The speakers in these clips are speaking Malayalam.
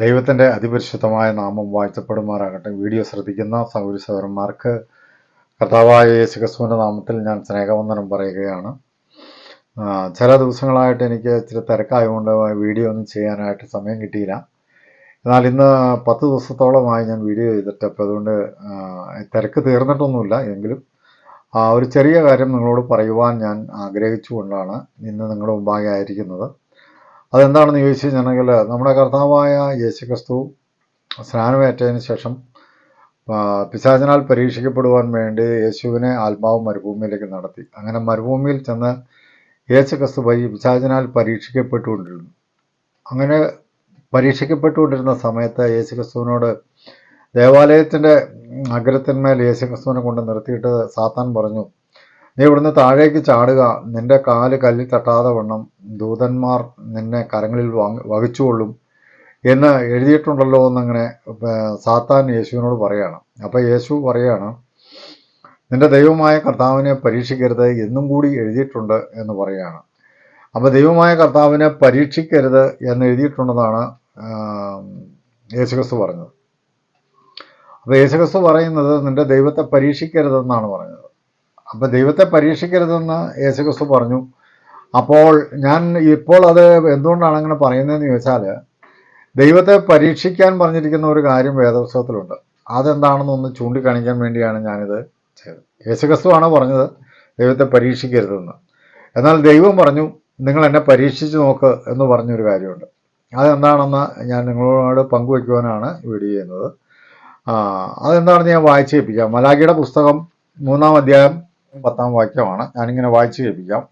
ദൈവത്തിന്റെ അതിപരിശുദ്ധമായ നാമം വാഴ്ത്തപ്പെടുമാറാകട്ടെ. വീഡിയോ ശ്രദ്ധിക്കുന്ന സൗര സൗരന്മാർക്ക് കർത്താവായ യേശുക്രിസ്തുവിന്റെ നാമത്തിൽ ഞാൻ സ്നേഹവന്ദനം പറയുകയാണ്. ചില ദിവസങ്ങളായിട്ട് എനിക്ക് ഇച്ചിരി തിരക്കായതുകൊണ്ട് വീഡിയോ ഒന്നും ചെയ്യാനായിട്ട് സമയം കിട്ടിയില്ല. എന്നാൽ ഇന്ന് പത്ത് ദിവസത്തോളമായി ഞാൻ വീഡിയോ ചെയ്തിട്ട് അപ്പോൾ അതുകൊണ്ട് തിരക്ക് തീർന്നിട്ടൊന്നുമില്ല. എങ്കിലും ഒരു ചെറിയ കാര്യം നിങ്ങളോട് പറയുവാൻ ഞാൻ ആഗ്രഹിച്ചുകൊണ്ടാണ് ഇന്ന് നിങ്ങളുടെ മുമ്പാകെ ആയിരിക്കുന്നത്. അതെന്താണെന്ന് ചോദിച്ചു കഴിഞ്ഞിട്ടുണ്ടെങ്കിൽ നമ്മുടെ കർത്താവായ യേശുക്രിസ്തു സ്നാനമേറ്റതിന് ശേഷം പിശാചനാൽ പരീക്ഷിക്കപ്പെടുവാൻ വേണ്ടി യേശുവിനെ ആത്മാവ് മരുഭൂമിയിലേക്ക് നടത്തി. അങ്ങനെ മരുഭൂമിയിൽ ചെന്ന് യേശുക്രിസ്തു വഴി പിശാചനാൽ പരീക്ഷിക്കപ്പെട്ടുകൊണ്ടിരുന്നു. അങ്ങനെ പരീക്ഷിക്കപ്പെട്ടുകൊണ്ടിരുന്ന സമയത്ത് യേശുക്രിസ്തുവിനോട് ദേവാലയത്തിന്റെ അഗ്രത്തിന്മേൽ യേശുക്രിസ്തുവിനെ കൊണ്ട് നിർത്തിയിട്ട് സാത്താൻ പറഞ്ഞു നീ ഇവിടുന്ന് താഴേക്ക് ചാടുക. നിന്റെ കാൽ കല്ലിൽ തട്ടാതെ വണ്ണം. ദൂതന്മാർ നിന്നെ കരങ്ങളിൽ വഹിച്ചുകൊള്ളും എന്ന് എഴുതിയിട്ടുണ്ടല്ലോ എന്നങ്ങനെ സാത്താൻ യേശുവിനോട് പറയാണ്. അപ്പോൾ യേശു പറയാണ് നിന്റെ ദൈവമായ കർത്താവിനെ പരീക്ഷിക്കരുത്. എന്നും കൂടി എഴുതിയിട്ടുണ്ട് എന്ന് പറയാണ്. അപ്പോൾ ദൈവമായ കർത്താവിനെ പരീക്ഷിക്കരുത് എന്ന് എഴുതിയിട്ടുണ്ടെന്നാണ് യേശുക്രിസ്തു പറഞ്ഞത്. അപ്പോൾ യേശുക്രിസ്തു പറയുന്നത് നിന്റെ ദൈവത്തെ പരീക്ഷിക്കരുതെന്നാണ് പറഞ്ഞത്. അപ്പോൾ ദൈവത്തെ പരീക്ഷിക്കരുതെന്ന് യേശുക്രിസ്തു പറഞ്ഞു. അപ്പോൾ ഞാൻ ഇപ്പോൾ അത് എന്തുകൊണ്ടാണ് അങ്ങനെ പറയുന്നതെന്ന് ചോദിച്ചാൽ ദൈവത്തെ പരീക്ഷിക്കാൻ പറഞ്ഞിരിക്കുന്ന ഒരു കാര്യം വേദപുസ്തകത്തിലുണ്ട്. അതെന്താണെന്നൊന്ന് ചൂണ്ടിക്കാണിക്കാൻ വേണ്ടിയാണ് ഞാനിത് ചെയ്തത്. യേശുക്രിസ്തുവാണ് പറഞ്ഞത് ദൈവത്തെ പരീക്ഷിക്കരുതെന്ന്. എന്നാൽ ദൈവം പറഞ്ഞു നിങ്ങൾ എന്നെ പരീക്ഷിച്ച് നോക്ക് എന്ന് പറഞ്ഞൊരു കാര്യമുണ്ട്. അതെന്താണെന്ന് ഞാൻ നിങ്ങളോട് പങ്കുവയ്ക്കുവാനാണ് വീഡിയോ ചെയ്യുന്നത്. അതെന്താണെന്ന് ഞാൻ വായിച്ചേൽപ്പിക്കാം മലാഖിയുടെ പുസ്തകം മൂന്നാം അധ്യായം പത്താം വാക്യമാണ്. ഞാനിങ്ങനെ വായിച്ചു കേൾപ്പിക്കാം.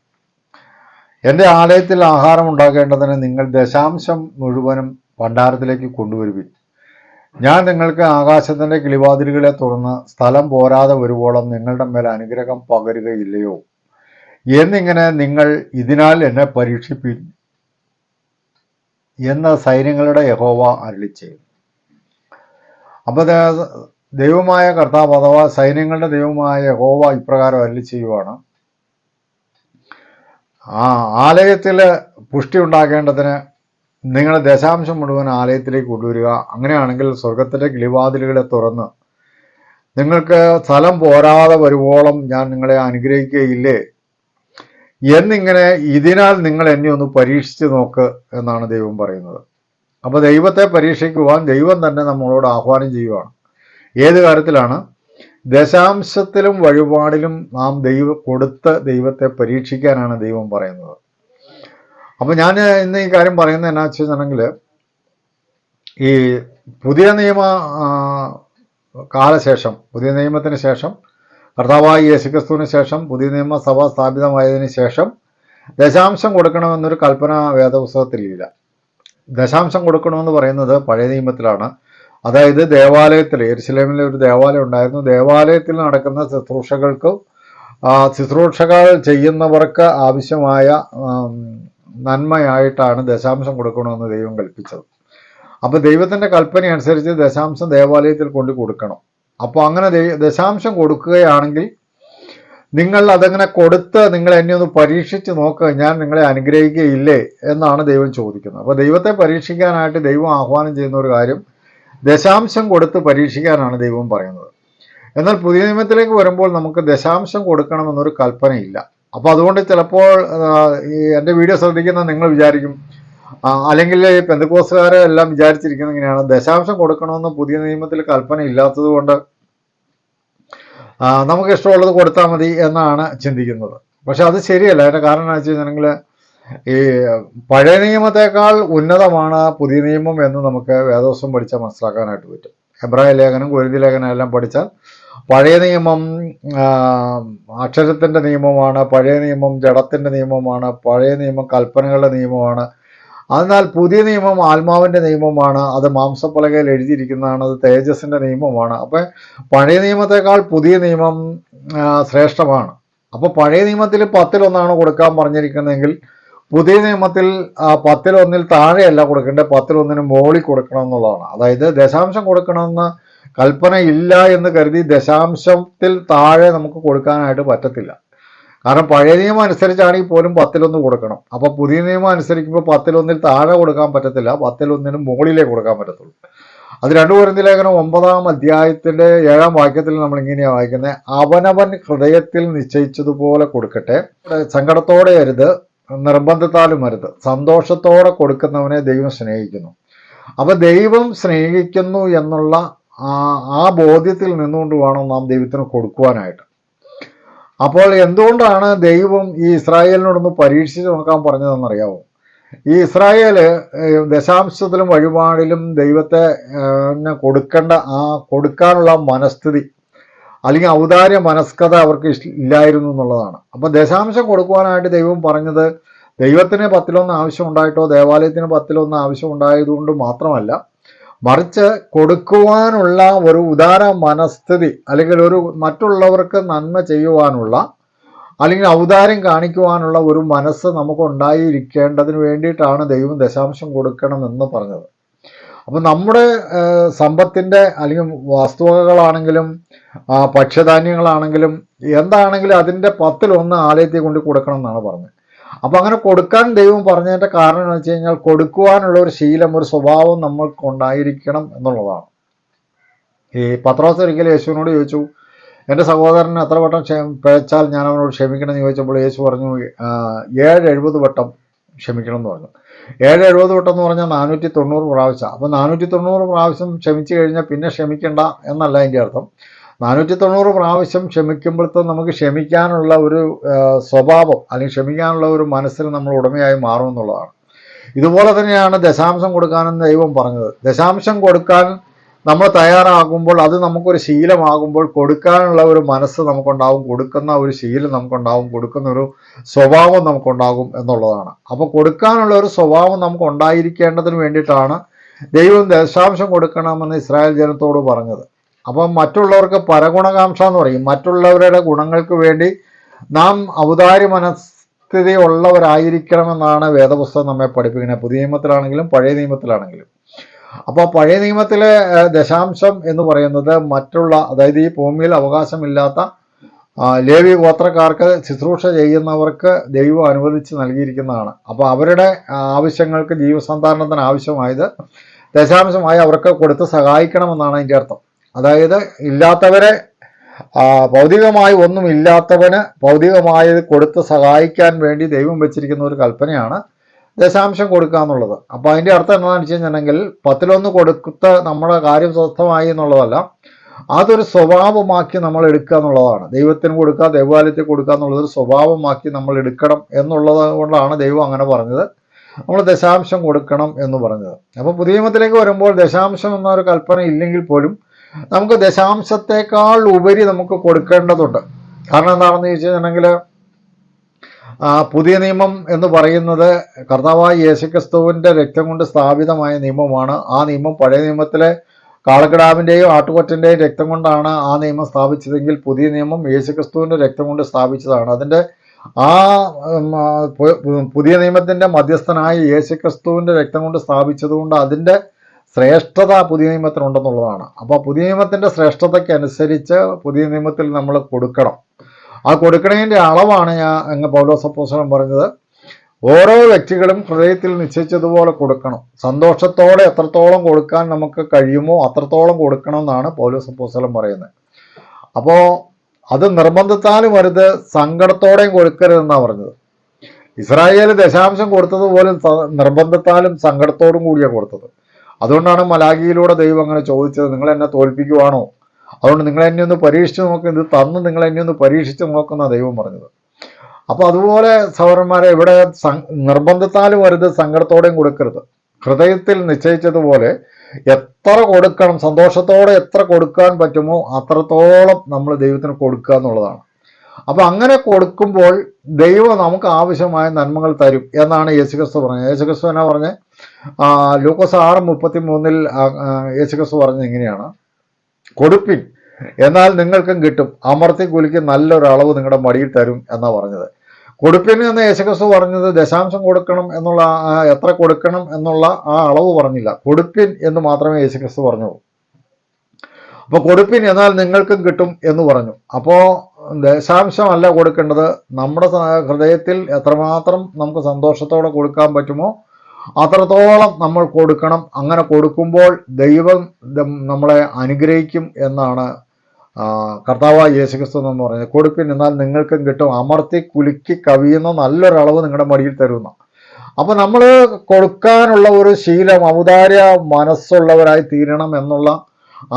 എന്റെ ആലയത്തിൽ ആഹാരം ഉണ്ടാക്കേണ്ടതിന് നിങ്ങൾ ദശാംശം മുഴുവനും ഭണ്ഡാരത്തിലേക്ക് കൊണ്ടുവരുവിൻ. ഞാൻ നിങ്ങൾക്ക് ആകാശത്തിന്റെ കിളിവാതിലുകളെ തുറന്ന് സ്ഥലം പോരാതെ വരുവോളം നിങ്ങളുടെ മേൽ അനുഗ്രഹം പകരുകയില്ലയോ? എന്നിങ്ങനെ നിങ്ങൾ ഇതിനാൽ എന്നെ പരീക്ഷിപ്പിൻ എന്ന് സൈന്യങ്ങളുടെ യഹോവ അരുളി അപ്പോൾ ദൈവമായ കർത്താവ് അഥവാ സൈന്യങ്ങളുടെ ദൈവമായ ഹോവ ഇപ്രകാരം അരളി ചെയ്യുവാണ്. ആ ആലയത്തിൽ പുഷ്ടി ഉണ്ടാക്കേണ്ടതിന് നിങ്ങൾ ദശാംശം മുഴുവൻ ആലയത്തിലേക്ക് കൊണ്ടുവരിക. അങ്ങനെയാണെങ്കിൽ സ്വർഗത്തിലെ കിളിവാതിലുകളെ തുറന്ന് നിങ്ങൾക്ക് സ്ഥലം പോരാതെ വരുവോളം ഞാൻ നിങ്ങളെ അനുഗ്രഹിക്കുകയില്ലേ? എന്നിങ്ങനെ ഇതിനാൽ നിങ്ങൾ എന്നെ ഒന്ന് പരീക്ഷിച്ച് നോക്ക് എന്നാണ് ദൈവം പറയുന്നത്. അപ്പോൾ ദൈവത്തെ പരീക്ഷിക്കുവാൻ ദൈവം തന്നെ നമ്മളോട് ആഹ്വാനം ചെയ്യുവാണ്. ഏത് കാര്യത്തിലാണ്? ദശാംശത്തിലും വഴിപാടിലും നാം ദൈവ കൊടുത്ത ദൈവത്തെ പരീക്ഷിക്കാനാണ് ദൈവം പറയുന്നത്. അപ്പോൾ ഞാൻ ഇന്ന് ഈ കാര്യം പറയുന്നത് എന്നാ വെച്ചിട്ടുണ്ടെങ്കിൽ ഈ പുതിയ നിയമ കാലശേഷം പുതിയ നിയമത്തിന് ശേഷം കർത്താവായ യേശുക്രിസ്തുവിന് ശേഷം പുതിയ നിയമ സഭ സ്ഥാപിതമായതിനു ശേഷം ദശാംശം കൊടുക്കണമെന്നൊരു കൽപ്പന വേദപുസ്തകത്തിലില്ല. ദശാംശം കൊടുക്കണമെന്ന് പറയുന്നത് പഴയ നിയമത്തിലാണ്. അതായത് ദേവാലയത്തിൽ എരുസലേമിൽ ഒരു ദേവാലയം ഉണ്ടായിരുന്നു. ദേവാലയത്തിൽ നടക്കുന്ന ശുശ്രൂഷകൾക്ക് ശുശ്രൂഷകൾ ചെയ്യുന്നവർക്ക് ആവശ്യമായ നന്മയായിട്ടാണ് ദശാംശം കൊടുക്കണമെന്ന് ദൈവം കൽപ്പിച്ചത്. അപ്പോൾ ദൈവത്തിന്റെ കൽപ്പന അനുസരിച്ച് ദശാംശം ദേവാലയത്തിൽ കൊണ്ട് കൊടുക്കണം. അപ്പോൾ അങ്ങനെ ദശാംശം കൊടുക്കുകയാണെങ്കിൽ നിങ്ങൾ അതങ്ങനെ കൊടുത്ത് നിങ്ങൾ എന്നെ ഒന്ന് പരീക്ഷിച്ച് നോക്കുക ഞാൻ നിങ്ങളെ അനുഗ്രഹിക്കുകയില്ലേ എന്നാണ് ദൈവം ചോദിക്കുന്നത്. അപ്പോൾ ദൈവത്തെ പരീക്ഷിക്കാനായിട്ട് ദൈവം ആഹ്വാനം ചെയ്യുന്ന ഒരു കാര്യം ദശാംശം കൊടുത്ത് പരീക്ഷിക്കാനാണ് ദൈവം പറയുന്നത്. എന്നാൽ പുതിയ നിയമത്തിലേക്ക് വരുമ്പോൾ നമുക്ക് ദശാംശം കൊടുക്കണമെന്നൊരു കൽപ്പനയില്ല. അപ്പോൾ അതുകൊണ്ട് ചിലപ്പോൾ എന്റെ വീഡിയോ ശ്രദ്ധിക്കുന്ന നിങ്ങൾ വിചാരിക്കും അല്ലെങ്കിൽ പെന്തക്കോസുകാരെ എല്ലാം വിചാരിച്ചിരിക്കുന്നത് ഇങ്ങനെയാണ്. ദശാംശം കൊടുക്കണമെന്ന് പുതിയ നിയമത്തിൽ കൽപ്പന ഇല്ലാത്തതുകൊണ്ട് നമുക്ക് ഇഷ്ടമുള്ളത് കൊടുത്താൽ മതി എന്നാണ് ചിന്തിക്കുന്നത്. പക്ഷെ അത് ശരിയല്ല. അതിന്റെ കാരണം എന്ന് വെച്ച് കഴിഞ്ഞിട്ടുണ്ടെങ്കിൽ ഈ പഴയ നിയമത്തെക്കാൾ ഉന്നതമാണ് പുതിയ നിയമം എന്ന് നമുക്ക് വേദോസം പഠിച്ചാൽ മനസ്സിലാക്കാനായിട്ട് പറ്റും. എബ്രായ ലേഖനം കുരുതി ലേഖനം എല്ലാം പഠിച്ചാൽ പഴയ നിയമം അക്ഷരത്തിന്റെ നിയമമാണ് പഴയ നിയമം ജഡത്തിന്റെ നിയമമാണ് പഴയ നിയമം കൽപ്പനകളുടെ നിയമമാണ്. എന്നാൽ പുതിയ നിയമം ആത്മാവിന്റെ നിയമമാണ് അത് മാംസപ്പലകയിൽ എഴുതിയിരിക്കുന്നതാണ് അത് തേജസ്സിന്റെ നിയമമാണ്. അപ്പം പഴയ നിയമത്തെക്കാൾ പുതിയ നിയമം ശ്രേഷ്ഠമാണ്. അപ്പോൾ പഴയ നിയമത്തിൽ പത്തിലൊന്നാണ് കൊടുക്കാൻ പറഞ്ഞിരിക്കുന്നതെങ്കിൽ പുതിയ നിയമത്തിൽ പത്തിൽ ഒന്നിൽ താഴെയല്ല കൊടുക്കേണ്ടത് പത്തിൽ ഒന്നിന് മുകളിൽ കൊടുക്കണം എന്നുള്ളതാണ്. അതായത് ദശാംശം കൊടുക്കണമെന്ന് കൽപ്പന ഇല്ല എന്ന് കരുതി ദശാംശത്തിൽ താഴെ നമുക്ക് കൊടുക്കാനായിട്ട് പറ്റത്തില്ല. കാരണം പഴയ നിയമം അനുസരിച്ചാണെങ്കിൽ പോലും പത്തിലൊന്ന് കൊടുക്കണം. അപ്പോൾ പുതിയ നിയമം അനുസരിക്കുമ്പോൾ പത്തിലൊന്നിൽ താഴെ കൊടുക്കാൻ പറ്റത്തില്ല പത്തിലൊന്നിന് മുകളിലേ കൊടുക്കാൻ പറ്റത്തുള്ളൂ. അത് രണ്ടു കുരുന്തി ലേഖനം ഒമ്പതാം അധ്യായത്തിന്റെ ഏഴാം വാക്യത്തിൽ നമ്മൾ ഇങ്ങനെയാണ് വായിക്കുന്നത്. അവനവൻ ഹൃദയത്തിൽ നിശ്ചയിച്ചതുപോലെ കൊടുക്കട്ടെ. സങ്കടത്തോടെ അരുത്. നിർബന്ധത്താലും അരുത് സന്തോഷത്തോടെ കൊടുക്കുന്നവനെ ദൈവം സ്നേഹിക്കുന്നു. അപ്പൊ ദൈവം സ്നേഹിക്കുന്നു എന്നുള്ള ആ ബോധ്യത്തിൽ നിന്നുകൊണ്ട് വേണം നാം ദൈവത്തിന് കൊടുക്കുവാനായിട്ട്. അപ്പോൾ എന്തുകൊണ്ടാണ് ദൈവം ഈ ഇസ്രായേലിനോടൊന്ന് പരീക്ഷിച്ച് നോക്കാൻ പറഞ്ഞതെന്നറിയാമോ ഈ ഇസ്രായേൽ ദശാംശത്തിലും വഴിപാടിലും ദൈവത്തെ കൊടുക്കേണ്ട ആ കൊടുക്കാനുള്ള മനസ്ഥിതി അല്ലെങ്കിൽ ഔദാര്യ മനസ്കത അവർക്ക് ഇല്ലായിരുന്നു എന്നുള്ളതാണ്. അപ്പൊ ദശാംശം കൊടുക്കുവാനായിട്ട് ദൈവം പറഞ്ഞത് ദൈവത്തിന് പത്തിലൊന്ന് ആവശ്യം ഉണ്ടായിട്ടോ ദേവാലയത്തിന് പത്തിലൊന്ന് ആവശ്യം ഉണ്ടായതുകൊണ്ട് മാത്രമല്ല മറിച്ച് കൊടുക്കുവാനുള്ള ഒരു ഉദാര മനസ്ഥിതി അല്ലെങ്കിൽ ഒരു മറ്റുള്ളവർക്ക് നന്മ ചെയ്യുവാനുള്ള അല്ലെങ്കിൽ ഔദാര്യം കാണിക്കുവാനുള്ള ഒരു മനസ്സ് നമുക്ക് ഉണ്ടായിരിക്കേണ്ടതിന് വേണ്ടിയിട്ടാണ് ദൈവം ദശാംശം കൊടുക്കണമെന്ന് പറഞ്ഞത്. അപ്പം നമ്മുടെ സമ്പത്തിന്റെ അല്ലെങ്കിൽ വസ്തുവകകളാണെങ്കിലും ഭക്ഷ്യധാന്യങ്ങളാണെങ്കിലും എന്താണെങ്കിലും അതിന്റെ പത്തിലൊന്ന് ആലയത്തിൽ കൊണ്ട് കൊടുക്കണം എന്നാണ് പറഞ്ഞത്. അപ്പം അങ്ങനെ കൊടുക്കാൻ ദൈവം പറഞ്ഞതിന്റെ കാരണം എന്ന് വെച്ച് കഴിഞ്ഞാൽ കൊടുക്കുവാനുള്ള ഒരു ശീലം ഒരു സ്വഭാവം നമ്മൾക്ക് ഉണ്ടായിരിക്കണം എന്നുള്ളതാണ്. ഈ പത്രോസ് ഒരിക്കലും യേശുവിനോട് ചോദിച്ചു എന്റെ സഹോദരൻ എത്ര വട്ടം ക്ഷമ പിഴച്ചാൽ ഞാൻ അവനോട് ക്ഷമിക്കണം എന്ന് ചോദിച്ചപ്പോൾ യേശു പറഞ്ഞു "ആ, ഏഴ് എഴുപത് വട്ടം ക്ഷമിക്കണം എന്ന് പറഞ്ഞു. ഏഴ് എഴുപത് വട്ടം എന്ന് പറഞ്ഞാൽ നാനൂറ്റി തൊണ്ണൂറ് പ്രാവശ്യം. അപ്പോൾ നാനൂറ്റി തൊണ്ണൂറ് പ്രാവശ്യം ക്ഷമിച്ചു കഴിഞ്ഞാൽ പിന്നെ ക്ഷമിക്കണ്ട എന്നല്ല അതിന്റെ അർത്ഥം. നാനൂറ്റി തൊണ്ണൂറ് പ്രാവശ്യം ക്ഷമിക്കുമ്പോഴത്തെ നമുക്ക് ക്ഷമിക്കാനുള്ള ഒരു സ്വഭാവം അല്ലെങ്കിൽ ക്ഷമിക്കാനുള്ള ഒരു മനസ്സിന് നമ്മൾ ഉടമയായി മാറും എന്നുള്ളതാണ് ഇതുപോലെ തന്നെയാണ് ദശാംശം കൊടുക്കാനെന്ന് ദൈവം പറഞ്ഞത്. ദശാംശം കൊടുക്കാൻ നമ്മൾ തയ്യാറാകുമ്പോൾ അത് നമുക്കൊരു ശീലമാകുമ്പോൾ കൊടുക്കാനുള്ള ഒരു മനസ്സ് നമുക്കുണ്ടാവും കൊടുക്കുന്ന ഒരു ശീലം നമുക്കുണ്ടാവും കൊടുക്കുന്ന ഒരു സ്വഭാവം നമുക്കുണ്ടാകും എന്നുള്ളതാണ്. അപ്പോൾ കൊടുക്കാനുള്ള ഒരു സ്വഭാവം നമുക്ക് ഉണ്ടായിരിക്കേണ്ടതിന് വേണ്ടിയിട്ടാണ് ദൈവം ദശാംശം കൊടുക്കണമെന്ന് ഇസ്രായേൽ ജനത്തോട് പറഞ്ഞത്. അപ്പം മറ്റുള്ളവർക്ക് പരഗുണകാംക്ഷ എന്ന് പറയും. മറ്റുള്ളവരുടെ ഗുണങ്ങൾക്ക് വേണ്ടി നാം ഔദാര്യ മനസ്ഥിതി ഉള്ളവരായിരിക്കണമെന്നാണ് വേദപുസ്തകം നമ്മെ പഠിപ്പിക്കുന്നത്. പുതിയ നിയമത്തിലാണെങ്കിലും പഴയ നിയമത്തിലാണെങ്കിലും. അപ്പോൾ പഴയ നിയമത്തിലെ ദശാംശം എന്ന് പറയുന്നത് മറ്റുള്ള അതായത് ഈ ഭൂമിയിൽ അവകാശമില്ലാത്ത ലേവി ഗോത്രക്കാർക്ക് ശുശ്രൂഷ ചെയ്യുന്നവർക്ക് ദൈവം അനുവദിച്ച് നൽകിയിരിക്കുന്നതാണ്. അപ്പോൾ അവരുടെ ആവശ്യങ്ങൾക്ക് ജീവസന്ധാരണത്തിന് ആവശ്യമായത് ദശാംശമായി അവർക്ക് കൊടുത്ത് സഹായിക്കണമെന്നാണ് അതിന്റെ അർത്ഥം. അതായത് ഇല്ലാത്തവരെ ഭൗതികമായി ഒന്നും ഇല്ലാത്തവന് ഭൗതികമായത് കൊടുത്ത് സഹായിക്കാൻ വേണ്ടി ദൈവം വെച്ചിരിക്കുന്ന ഒരു കൽപ്പനയാണ് ദശാംശം കൊടുക്കുക എന്നുള്ളത് അപ്പോൾ അതിന്റെ അർത്ഥം എന്താണെന്ന് വെച്ച് കഴിഞ്ഞിട്ടുണ്ടെങ്കിൽ പത്തിലൊന്ന് കൊടുത്ത് നമ്മുടെ കാര്യം സ്വസ്ഥമായി എന്നുള്ളതല്ല അതൊരു സ്വഭാവമാക്കി നമ്മൾ എടുക്കുക എന്നുള്ളതാണ്. ദൈവത്തിന് കൊടുക്കുക ദൈവാലയത്തിൽ കൊടുക്കുക എന്നുള്ളത് ഒരു സ്വഭാവമാക്കി നമ്മൾ എടുക്കണം എന്നുള്ളത് കൊണ്ടാണ് ദൈവം അങ്ങനെ പറഞ്ഞത്. നമ്മൾ ദശാംശം കൊടുക്കണം എന്ന് പറഞ്ഞത്. അപ്പോൾ പുതിയ നിയമത്തിലേക്ക് വരുമ്പോൾ ദശാംശം എന്നൊരു കൽപ്പന ഇല്ലെങ്കിൽ പോലും നമുക്ക് ദശാംശത്തെക്കാൾ ഉപരി നമുക്ക് കൊടുക്കേണ്ടതുണ്ട്. കാരണം എന്താണെന്ന് ചോദിച്ചു കഴിഞ്ഞിട്ടുണ്ടെങ്കിൽ ആ, പുതിയ നിയമം എന്ന് പറയുന്നത് കർത്താവായ യേശുക്രിസ്തുവിന്റെ രക്തം കൊണ്ട് സ്ഥാപിതമായ നിയമമാണ്. ആ നിയമം പഴയ നിയമത്തിലെ കാളക്കിടാവിന്റെയും ആട്ടുകൊറ്റന്റെയും രക്തം കൊണ്ടാണ് ആ നിയമം സ്ഥാപിച്ചതെങ്കിൽ പുതിയ നിയമം യേശുക്രിസ്തുവിന്റെ രക്തം കൊണ്ട് സ്ഥാപിച്ചതാണ്. അതിന്റെ ആ പുതിയ നിയമത്തിന്റെ മധ്യസ്ഥനായ യേശുക്രിസ്തുവിന്റെ രക്തം കൊണ്ട് സ്ഥാപിച്ചതുകൊണ്ട് അതിന്റെ ശ്രേഷ്ഠത പുതിയ നിയമത്തിനുണ്ടെന്നുള്ളതാണ്. അപ്പോൾ പുതിയ നിയമത്തിന്റെ ശ്രേഷ്ഠതയ്ക്ക് അനുസരിച്ച് പുതിയ നിയമത്തിൽ നമ്മൾ കൊടുക്കണം. ആ കൊടുക്കണതിന്റെ അളവാണ് ഞാൻ അങ്ങ് പൗലോസ് അപ്പോസ്തലൻ പറഞ്ഞത്. ഓരോ വ്യക്തികളും ഹൃദയത്തിൽ നിശ്ചയിച്ചതുപോലെ കൊടുക്കണം. സന്തോഷത്തോടെ എത്രത്തോളം കൊടുക്കാൻ നമുക്ക് കഴിയുമോ അത്രത്തോളം കൊടുക്കണം എന്നാണ് പൗലോസ് അപ്പോസ്തലൻ പറയുന്നത്. അപ്പോൾ അത് നിർബന്ധത്താലും വരുത് സങ്കടത്തോടെയും കൊടുക്കരുതെന്നാണ് പറഞ്ഞത്. ഇസ്രായേൽ ദശാംശം കൊടുത്തതുപോലെ നിർബന്ധത്താലും സങ്കടത്തോടും കൂടിയാണ് കൊടുത്തത്. അതുകൊണ്ടാണ് മലാഗിയിലൂടെ ദൈവം അങ്ങനെ ചോദിച്ചത് നിങ്ങൾ എന്നെ തോൽപ്പിക്കുവാണോ? അതുകൊണ്ട് നിങ്ങൾ എന്നെ ഒന്ന് പരീക്ഷിച്ച് നോക്കുക ഇത് തന്ന് നിങ്ങൾ എന്നെ ഒന്ന് പരീക്ഷിച്ച് നോക്കുന്ന ദൈവം പറഞ്ഞത്. അപ്പോൾ അതുപോലെ സഹോദരന്മാരെ ഇവിടെ നിർബന്ധത്താലും വരുത് സങ്കടത്തോടെയും കൊടുക്കരുത്. ഹൃദയത്തിൽ നിശ്ചയിച്ചതുപോലെ എത്ര കൊടുക്കണം സന്തോഷത്തോടെ എത്ര കൊടുക്കാൻ പറ്റുമോ അത്രത്തോളം നമ്മൾ ദൈവത്തിന് കൊടുക്കുക എന്നുള്ളതാണ്. അപ്പോൾ അങ്ങനെ കൊടുക്കുമ്പോൾ ദൈവം നമുക്ക് ആവശ്യമായ നന്മകൾ തരും എന്നാണ് യേശുക്രിസ്തു പറഞ്ഞത്. യേശുക്രിസ്തു എന്നാ പറഞ്ഞത് ആ, ലൂക്കോസ് ആറ് മുപ്പത്തി മൂന്നിൽ യേശുക്രിസ്തു പറഞ്ഞത് ഇങ്ങനെയാണ്. കൊടുപ്പിൻ. എന്നാൽ നിങ്ങൾക്കും കിട്ടും. അമർത്തി കുലിക്ക് നല്ലൊരളവ് നിങ്ങളുടെ മടിയിൽ തരും എന്നാണ് പറഞ്ഞത്. കൊടുപ്പിൻ എന്ന് യേശുക്രിസ്തു പറഞ്ഞത് ദശാംശം കൊടുക്കണം എന്നുള്ള എത്ര കൊടുക്കണം എന്നുള്ള ആ അളവ് പറഞ്ഞില്ല. കൊടുപ്പിൻ എന്ന് മാത്രമേ യേശുക്രിസ്തു പറഞ്ഞുള്ളൂ അപ്പോൾ കൊടുപ്പിൻ എന്നാൽ നിങ്ങൾക്കും കിട്ടും എന്ന് പറഞ്ഞു. അപ്പോൾ ദശാംശമല്ല കൊടുക്കേണ്ടത് നമ്മുടെ ഹൃദയത്തിൽ എത്രമാത്രം നമുക്ക് സന്തോഷത്തോടെ കൊടുക്കാൻ പറ്റുമോ അത്രത്തോളം നമ്മൾ കൊടുക്കണം. അങ്ങനെ കൊടുക്കുമ്പോൾ ദൈവം നമ്മളെ അനുഗ്രഹിക്കും എന്നാണ് കർത്താവ് യേശുക്രിസ്തു എന്ന് പറയുന്നത് കൊടുപ്പിൻ എന്നാൽ നിങ്ങൾക്കും കിട്ടും. അമർത്തി കുലുക്കി കവിയുന്ന നല്ലൊരളവ് നിങ്ങളുടെ മടിയിൽ തരുന്ന. അപ്പം നമ്മൾ കൊടുക്കാനുള്ള ഒരു ശീലം ഔദാര്യ മനസ്സുള്ളവരായി തീരണം എന്നുള്ള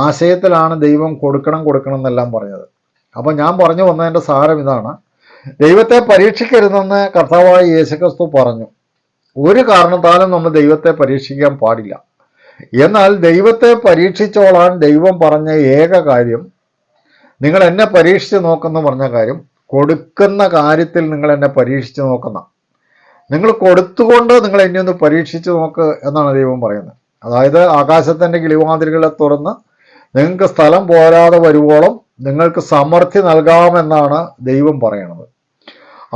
ആശയത്തിലാണ് ദൈവം കൊടുക്കണം കൊടുക്കണം എന്നെല്ലാം പറഞ്ഞത്. അപ്പം ഞാൻ പറഞ്ഞു വന്നതിന്റെ സാരം ഇതാണ്. ദൈവത്തെ പരീക്ഷിക്കരുതെന്ന് കർത്താവായ യേശുക്രിസ്തു പറഞ്ഞു. ഒരു കാരണത്താലും നമ്മൾ ദൈവത്തെ പരീക്ഷിക്കാൻ പാടില്ല. എന്നാൽ ദൈവത്തെ പരീക്ഷിച്ചോളാൻ ദൈവം പറഞ്ഞ ഏക കാര്യം നിങ്ങൾ എന്നെ പരീക്ഷിച്ച് നോക്കുന്ന പറഞ്ഞ കാര്യം കൊടുക്കുന്ന കാര്യത്തിൽ നിങ്ങൾ എന്നെ പരീക്ഷിച്ച് നോക്കുന്ന. നിങ്ങൾ കൊടുത്തുകൊണ്ട് നിങ്ങൾ എന്നെ ഒന്ന് പരീക്ഷിച്ച് നോക്ക് എന്നാണ് ദൈവം പറയുന്നത്. അതായത് ആകാശത്തിന്റെ കിളിവാതിലുകളെ തുറന്ന് നിങ്ങൾക്ക് സ്ഥലം പോരാതെ വരുവോളം നിങ്ങൾക്ക് സമൃദ്ധി നൽകാമെന്നാണ് ദൈവം പറയണത്.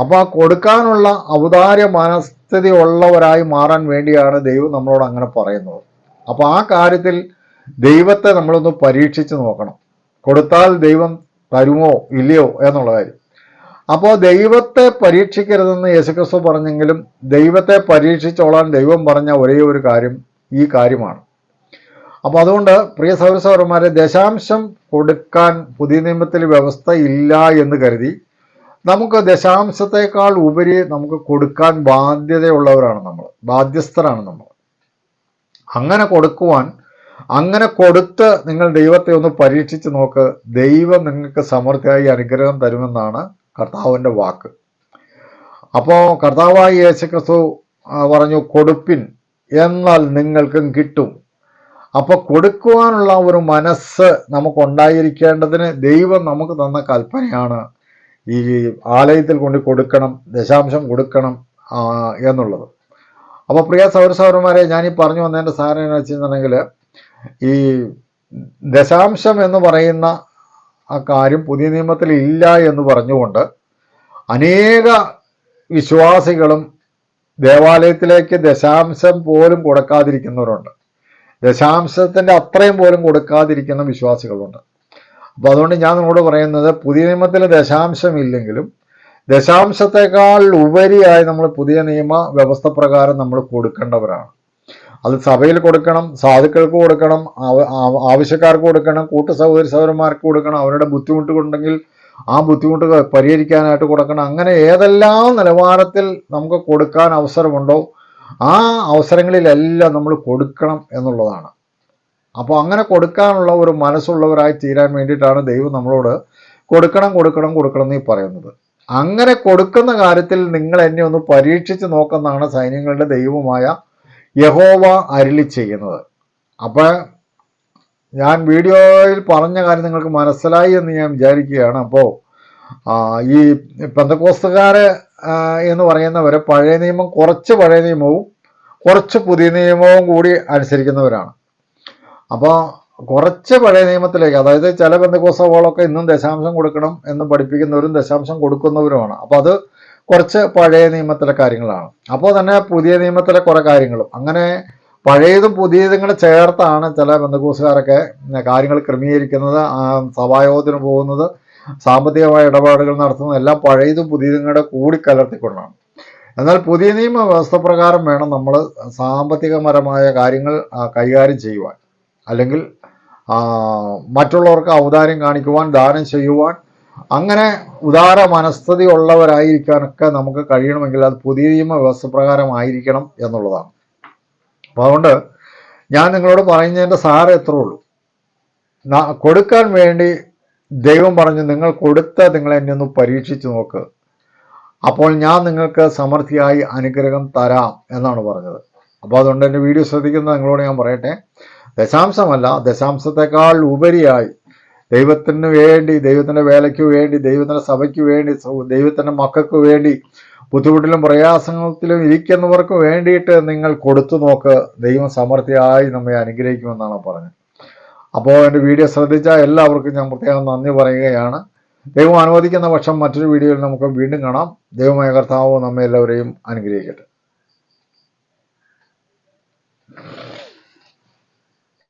അപ്പൊ ആ കൊടുക്കാനുള്ള ഔദാര്യ മനസ്ഥിതി ഉള്ളവരായി മാറാൻ വേണ്ടിയാണ് ദൈവം നമ്മളോട് അങ്ങനെ പറയുന്നത്. അപ്പോൾ ആ കാര്യത്തിൽ ദൈവത്തെ നമ്മളൊന്ന് പരീക്ഷിച്ച് നോക്കണം. കൊടുത്താൽ ദൈവം തരുമോ ഇല്ലയോ എന്നുള്ള കാര്യം. അപ്പോൾ ദൈവത്തെ പരീക്ഷിക്കരുതെന്ന് യേശുക്രിസ്തു പറഞ്ഞെങ്കിലും ദൈവത്തെ പരീക്ഷിച്ചോളാൻ ദൈവം പറഞ്ഞ ഒരേ ഒരു കാര്യം ഈ കാര്യമാണ്. അപ്പോൾ അതുകൊണ്ട് പ്രിയ സൗരസൗരന്മാരെ ദശാംശം കൊടുക്കാൻ പുതിയ നിയമത്തിൽ വ്യവസ്ഥ ഇല്ല എന്ന് കരുതി നമുക്ക് ദശാംശത്തെക്കാൾ ഉപരി നമുക്ക് കൊടുക്കാൻ ബാധ്യതയുള്ളവരാണ് നമ്മൾ ബാധ്യസ്ഥരാണ് നമ്മൾ. അങ്ങനെ കൊടുക്കുവാൻ അങ്ങനെ കൊടുത്ത് നിങ്ങൾ ദൈവത്തെ ഒന്ന് പരീക്ഷിച്ച് നോക്ക്. ദൈവം നിങ്ങൾക്ക് സമൃദ്ധിയായി അനുഗ്രഹം തരുമെന്നാണ് കർത്താവിന്റെ വാക്ക്. അപ്പോൾ കർത്താവായി യേശുക്രിസ്തു പറഞ്ഞു കൊടുപ്പിൻ എന്നാൽ നിങ്ങൾക്കും കിട്ടും. അപ്പോൾ കൊടുക്കുവാനുള്ള ഒരു മനസ്സ് നമുക്കുണ്ടായിരിക്കേണ്ടതിന് ദൈവം നമുക്ക് തന്ന കൽപ്പനയാണ്. ഈ ആലയത്തിൽ കൊണ്ട് കൊടുക്കണം ദശാംശം കൊടുക്കണം എന്നുള്ളത്. അപ്പോൾ പ്രിയ സൗര സൗരന്മാരെ ഞാൻ ഈ പറഞ്ഞു വന്നതിന്റെ സാധനം എന്ന് വെച്ചിട്ടുണ്ടെങ്കിൽ ഈ ദശാംശം എന്ന് പറയുന്ന ആ കാര്യം പുതിയ നിയമത്തിൽ ഇല്ല എന്ന് പറഞ്ഞുകൊണ്ട് അനേക വിശ്വാസികളും ദേവാലയത്തിലേക്ക് ദശാംശം പോലും കൊടുക്കാതിരിക്കുന്നവരുണ്ട്. ദശാംശത്തിന്റെ അത്രയും പോലും കൊടുക്കാതിരിക്കുന്ന വിശ്വാസികളുണ്ട്. അപ്പോൾ അതുകൊണ്ട് ഞാൻ നിങ്ങളോട് പറയുന്നത് പുതിയ നിയമത്തിലെ ദശാംശം ഇല്ലെങ്കിലും ദശാംശത്തെക്കാൾ ഉപരിയായി നമ്മൾ പുതിയ നിയമ വ്യവസ്ഥ പ്രകാരം നമ്മൾ കൊടുക്കേണ്ടവരാണ്. അത് സഭയിൽ കൊടുക്കണം സാധുക്കൾക്ക് കൊടുക്കണം ആവ- ആവ- ആവശ്യക്കാർക്ക് കൊടുക്കണം കൂട്ടു സഹോദരി സഹോദരന്മാർക്ക് കൊടുക്കണം അവരുടെ ബുദ്ധിമുട്ടുകളുണ്ടെങ്കിൽ ആ ബുദ്ധിമുട്ട് പരിഹരിക്കാനായിട്ട് കൊടുക്കണം. അങ്ങനെ ഏതെല്ലാം നിലവാരത്തിൽ നമുക്ക് കൊടുക്കാൻ അവസരമുണ്ടോ ആ അവസരങ്ങളിലെല്ലാം നമ്മൾ കൊടുക്കണം എന്നുള്ളതാണ്. അപ്പോൾ അങ്ങനെ കൊടുക്കാനുള്ള ഒരു മനസ്സുള്ളവരായി തീരാൻ വേണ്ടിയിട്ടാണ് ദൈവം നമ്മളോട് കൊടുക്കണം കൊടുക്കണം കൊടുക്കണം എന്ന് പറയുന്നത്. അങ്ങനെ കൊടുക്കുന്ന കാര്യത്തിൽ നിങ്ങൾ എന്നെ ഒന്ന് പരീക്ഷിച്ച് നോക്കുന്നതാണ് സൈന്യങ്ങളുടെ ദൈവമായ യഹോവ അരുളി ചെയ്യുന്നത്. അപ്പോൾ ഞാൻ വീഡിയോയിൽ പറഞ്ഞ കാര്യം നിങ്ങൾക്ക് മനസ്സിലായി എന്ന് ഞാൻ വിചാരിക്കുകയാണ്. അപ്പോൾ ഈ പെന്തക്കോസ്തുകാർ എന്ന് പറയുന്നവർ പഴയ നിയമം കുറച്ച് പഴയ നിയമവും കുറച്ച് പുതിയ നിയമവും കൂടി അനുസരിക്കുന്നവരാണ്. അപ്പോൾ കുറച്ച് പഴയ നിയമത്തിലേക്ക് അതായത് ചില ബന്ധുക്കോസഭകളൊക്കെ ഇന്നും ദശാംശം കൊടുക്കണം എന്ന് പഠിപ്പിക്കുന്നവരും ദശാംശം കൊടുക്കുന്നവരുമാണ്. അപ്പോൾ അത് കുറച്ച് പഴയ നിയമത്തിലെ കാര്യങ്ങളാണ്. അപ്പോൾ തന്നെ പുതിയ നിയമത്തിലെ കുറേ കാര്യങ്ങളും. അങ്ങനെ പഴയതും പുതിയതും കൂടെ ചേർത്താണ് ചില ബന്ധുക്കൂസുകാരൊക്കെ കാര്യങ്ങൾ ക്രമീകരിക്കുന്നത് സഭായോഗത്തിന് പോകുന്നത് സാമ്പത്തികമായ ഇടപാടുകൾ നടത്തുന്നത് എല്ലാം പഴയതും പുതിയതും കൂടെ കൂടി കലർത്തിക്കൊണ്ടാണ്. എന്നാൽ പുതിയ നിയമ വ്യവസ്ഥ പ്രകാരം വേണം നമ്മൾ സാമ്പത്തികപരമായ കാര്യങ്ങൾ കൈകാര്യം ചെയ്യുവാൻ. അല്ലെങ്കിൽ മറ്റുള്ളവർക്ക് ഔദാര്യം കാണിക്കുവാൻ ദാനം ചെയ്യുവാൻ അങ്ങനെ ഉദാര മനസ്ഥിതി ഉള്ളവരായിരിക്കാനൊക്കെ നമുക്ക് കഴിയണമെങ്കിൽ അത് പുതിയ നിയമ വ്യവസ്ഥ പ്രകാരമായിരിക്കണം എന്നുള്ളതാണ്. അപ്പോൾ അതുകൊണ്ട് ഞാൻ നിങ്ങളോട് പറയുന്നതിന്റെ സാരം എത്ര ഉള്ളൂ. കൊടുക്കാൻ വേണ്ടി ദൈവം പറഞ്ഞു നിങ്ങൾ കൊടുത്ത നിങ്ങൾ എന്നെ ഒന്ന് പരീക്ഷിച്ചു നോക്ക്. അപ്പോൾ ഞാൻ നിങ്ങൾക്ക് സമൃദ്ധിയായി അനുഗ്രഹം തരാം എന്നാണ് പറഞ്ഞത്. അപ്പോൾ അതുകൊണ്ട് എന്റെ വീഡിയോ ശ്രദ്ധിക്കുന്ന നിങ്ങളോട് ഞാൻ പറയട്ടെ. ദശാംശമല്ല ദശാംശത്തെക്കാൾ ഉപരിയായി. ദൈവത്തിന് വേണ്ടി ദൈവത്തിന്റെ വേലയ്ക്ക് വേണ്ടി ദൈവത്തിന്റെ സഭയ്ക്ക് വേണ്ടി ദൈവത്തിന്റെ മക്കൾക്ക് വേണ്ടി ബുദ്ധിമുട്ടിലും പ്രയാസത്തിലും ഇരിക്കുന്നവർക്ക് വേണ്ടിയിട്ട് നിങ്ങൾ കൊടുത്തു നോക്ക്. ദൈവം സമൃദ്ധിയായി നമ്മെ അനുഗ്രഹിക്കുമെന്നാണ് പറഞ്ഞത്. അപ്പോൾ എന്റെ വീഡിയോ ശ്രദ്ധിച്ച എല്ലാവർക്കും ഞാൻ പ്രത്യേകം നന്ദി പറയുകയാണ്. ദൈവം അനുവദിക്കുന്ന പക്ഷം മറ്റൊരു വീഡിയോയിൽ നമുക്ക് വീണ്ടും കാണാം. ദൈവമായ കർത്താവ് നമ്മെ എല്ലാവരെയും അനുഗ്രഹിക്കട്ടെ.